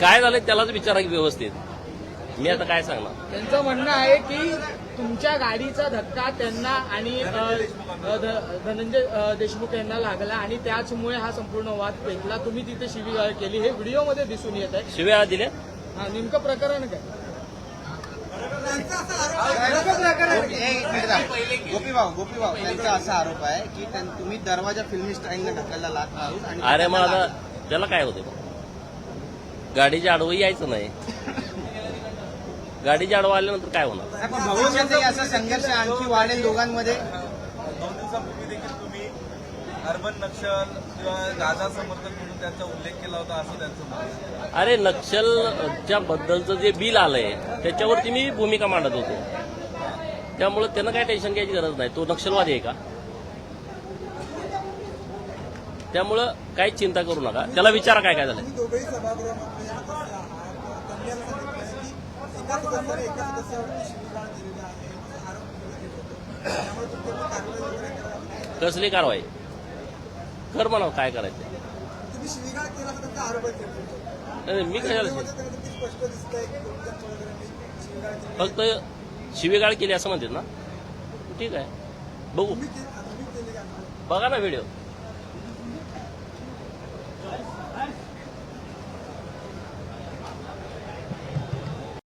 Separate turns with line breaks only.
काय झालं त्यालाच विचारा की व्यवस्थित. मी आता काय सांगणार?
त्यांचं म्हणणं आहे की तुमच्या गाडीचा धक्का त्यांना आणि अ, अ, ध- धनंजय अ, देशमुख यांना लागला आणि त्याचमुळे हा संपूर्ण वाद पेटला. तुम्ही तिथे शिवीगाळ केली. हे व्हिडिओमध्ये दिसून येत आहे.
शिव्या दिल्या?
हा, नेमकं प्रकरण काय?
गोपीभाऊ गोपीभाऊ त्यांचा असा आरोप आहे की तुम्ही दरवाजा फिल्मी स्टाईलने ढकलला आणि
अरे मग आता त्याला काय होते मग गाडीच्या आडवं यायचं नाही. गाडीच्या आडवं आल्यानंतर काय होणार?
पण भविष्यातही असा संघर्ष आणखी वाढेल दोघांमध्ये?
दोन दिवसापूर्वी देखील तुम्ही अर्बन नक्षल किंवा गाजा समर्थक म्हणून त्यांचा उल्लेख केला होता असं त्यांचं.
अरे नक्षलच्या बद्दलचं जे बिल आलंय त्याच्यावरती मी भूमिका मांडत होतो. त्यामुळे त्यानं काय टेन्शन घ्यायची गरज नाही. तो नक्षलवादी आहे का? त्यामुळं काही चिंता करू नका. त्याला विचारा काय काय झालं
करावी
कसली कारवाई? कर म्हणावं काय करायचं? मी कशाला फक्त शिवीगाळ केली असं म्हणतात ना? ठीक आहे. बघू. बघा ना व्हिडिओ